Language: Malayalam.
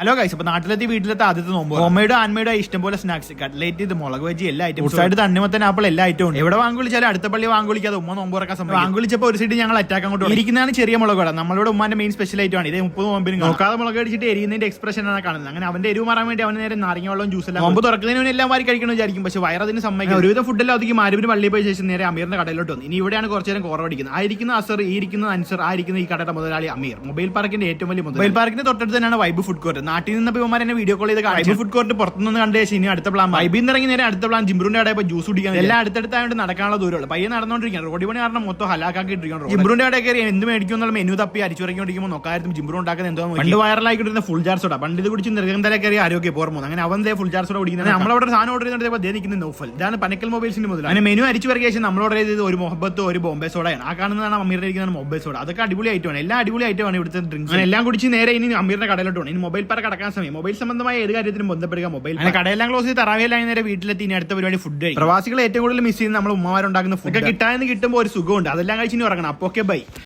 ഹലോ ഗൈസ് അപ്പൊ നാട്ടിലെത്തി വീട്ടിലത്തെ ആദ്യത്തെ നോമ്പ് ഹോമേഡ് ആൻമേഡോ ഇഷ്ടം പോലെ സ്നാക്സ് കട്ട്ലേറ്റ് ഇത് മുളക് വെജി എല്ലാ ഐറ്റം ആയിട്ട് തണ്ണിമത്തൻ ആപ്പിൾ എല്ലാ ഐറ്റം ഉണ്ട്. എവിടെ വാങ്ങുവിളിച്ചാലും അടുത്ത പള്ളി വാങ്ങുവിളിക്കാതെ ഉമ്മ നോമ്പ് തുറക്കാൻ സമയം വാങ്ങുവിളിച്ചപ്പോൾ ഒരു സൈഡ് ഞങ്ങൾ അറ്റാക്ക് അങ്ങോട്ട്. ഇരിക്കുന്നതാണ് ചെറിയ മുളക് വട. നമ്മളുടെ ഉമ്മാന്റെ മെയിൻ സ്പെഷ്യൽ ഐറ്റം ആണ്. ഇത് മുപ്പത് നോമ്പിന് നോക്കാതെ മുളക് അടിച്ചിട്ട് എരിയുന്നതിന്റെ എക്സ്പ്രഷൻ ആണ് കാണുന്നത്. അങ്ങനെ അവന്റെ എരിവ് മാറാൻ വേണ്ടി അവന് നേരെ നാരങ്ങ വെള്ളം ജ്യൂസ് എല്ലാം നോമ്പ് തുറക്കുന്നതിന് എല്ലാം മാറി കഴിക്കണം വിചാരിക്കും. പക്ഷേ വയറതിന് സമ്മതിക്കും ഒരുവിധം ഫുഡെല്ലാം ഒതുക്കി മാരുവിന് പള്ളി പോയി ശേഷം നേരെ അമീറിന്റെ കടയിലോട്ട് വന്നു. ഇനി ഇവിടെയാണ് കുറച്ചു നേരം കുറവടിക്കുന്നത് ആയിരിക്കുന്ന അസർ ഈ ഇരിക്കുന്ന അൻസർ ആയിരിക്കുന്ന ഈ കടയുടെ മുതലാളി അമീർ. മൊബൈൽ പാർക്കിന്റെ ഏറ്റവും വലിയ മൊബൈൽ പാർക്കിന്റെ തൊട്ടടുത്ത് തന്നെയാണ് വൈബ് ഫുഡ് കോർട്ട് നാട്ടിൽ നിന്ന് ഇവന്മാർ എന്നെ വീഡിയോ കോൾ ചെയ്ത് കാണിച്ചു. ഫുഡ് കോർട്ട് പുറത്തുനിന്ന് കണ്ട ശേഷം ഇനി അടുത്ത പ്ലാൻ വൈബിൽ നിന്ന് ഇറങ്ങി നേരെ അടുത്ത പ്ലാൻ ജിംബ്രുന്റെ അവിടെ ജ്യൂസ് കുടിക്കാൻ എല്ലാം അടുത്തടുത്തായിട്ട് നടക്കാനുള്ള ദൂരമുള്ളൂ. പയ്യെ നടന്നുകൊണ്ടിരിക്കുകയാണ് റോഡി പണി കാരണം മൊത്തം ഹലാക്കാക്കി ഇട്ടിരിക്കണം ജിംബ്രൂന്റെ കടയിൽ കയറി എന്ത് മേടിക്കും എന്നുള്ള മെനു തപ്പി അരിച്ചുറങ്ങിക്കൊണ്ടിരിക്കുമ്പോൾ നോക്കായിരുന്നു ജിംബ്രൂ ഉണ്ടാക്കുന്ന എന്തോ പണ്ട് വൈറലായിക്കൊണ്ടിരുന്ന ഫുൾ ജാർ സോഡ പണ്ട് ഇത് കുടിച്ച് നിർഗന്ധര കയറി ആരോഗ്യ പോർമോ അങ്ങനെ അവൻ ഫുൾ ജാർ സോഡ കുടിക്കുന്നത് നമ്മളവിടെ സാധനം ഓർഡർ ചെയ്തിട്ട് ദേ നിൽക്കുന്ന നോഫൽ. ഇതാണ് പനക്കൽ മൊബൈൽസിന്റെ മുതൽ അങ്ങനെ മെനു അരിച്ചു ശേഷം നമ്മൾ ഓർഡർ ചെയ്തത് ഒരു മൊഹബത്തോ ഒരു ബോംബെ സോഡയാണ്. ആ കാണുന്നതാണ് അമീറിന്റെ ഇരിക്കുന്ന മൊബൈൽ സോഡ. അതൊക്കെ അടിപൊളി ഐറ്റമാണ് എല്ലാ അടിപൊളി ഐറ്റമാണ് ഇവിടുത്തെ ഡ്രിങ്ക്സ് എല്ലാം കുടിച്ച് നേരെ ഇനി അമീറിന്റെ കടയിലോട്ട് പോകണം ഇനി മൊബൈൽ പാർക്ക് കടക്കാൻ സമയം. മൊബൈൽ സംബന്ധമായ ഏത് കാര്യത്തിനും ബന്ധപ്പെടുക മൊബൈൽ കടയെല്ലാം ക്ലോസ് ചെയ്ത് തറാവിയല്ലായി നേരെ വീട്ടിലെത്തി ഇനി അടുത്ത പരിപാടി ഫുഡ് പ്രവാസികൾ ഏറ്റവും കൂടുതൽ മിസ് ചെയ്യുന്ന നമ്മൾ ഉമ്മമാരുണ്ടാക്കുന്ന ഫുഡ് കിട്ടാൻ കിട്ടുമ്പോൾ ഒരു സുഖമുണ്ട്. അതെല്ലാം കഴിച്ചിട്ട് ഇറങ്ങണം ഉറങ്ങണം. അപ്പൊ ഓക്കെ ബൈ